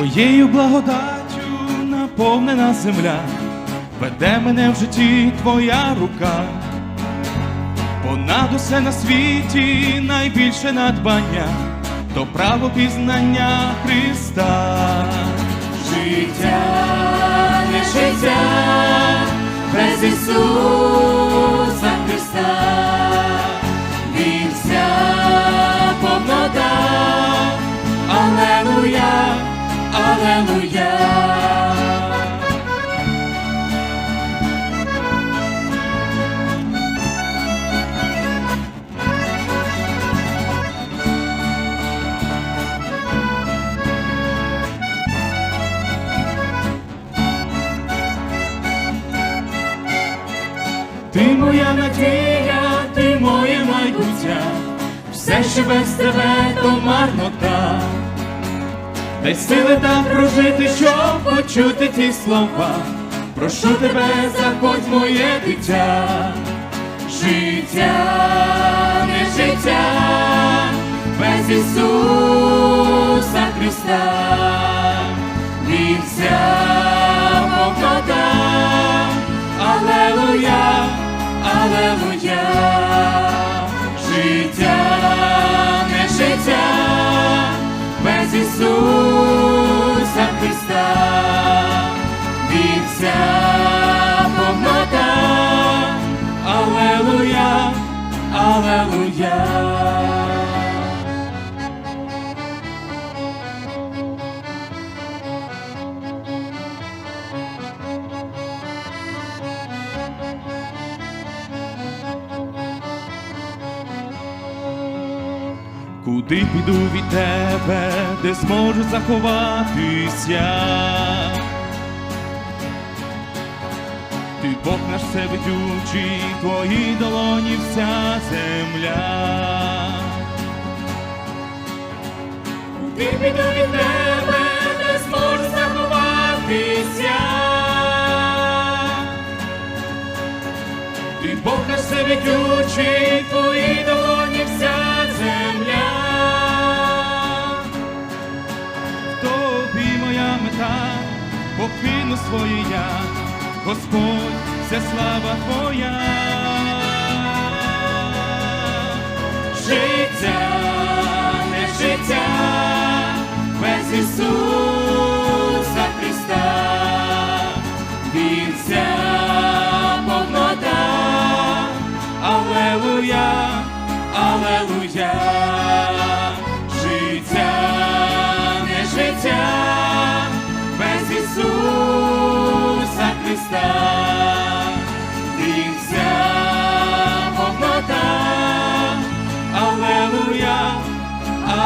Твоєю благодаттю наповнена земля, веде мене в житті твоя рука, понад усе на світі найбільше надбання, то право пізнання Христа. Життя, не життя Ти моя надія, ти моє майбуття, все, що без тебе, то марнота. Дай сили так прожити, щоб почути ті слова. Прошу тебе, заходь моє дитя. Життя, не життя без Ісуса без Ісуса Христа, Він вся повнота. Алелуя, Алелуя. Куди піду від тебе, зможу заховатися? Ти Бог наш всевидючий, твої долоні вся земля. Ти піду від тебе, не зможу заховатися. Ти Бог наш всевидючий, твої долоні вся земля. Мета, покину своє я, Господь, вся слава твоя. Життя, не життя без Ісуса Христа. Він вся повнота. Алелуя, Алелуя.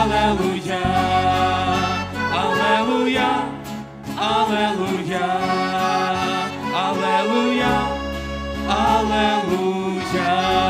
Алелуя, Алелуя, Алелуя, Алелуя, Алелуя.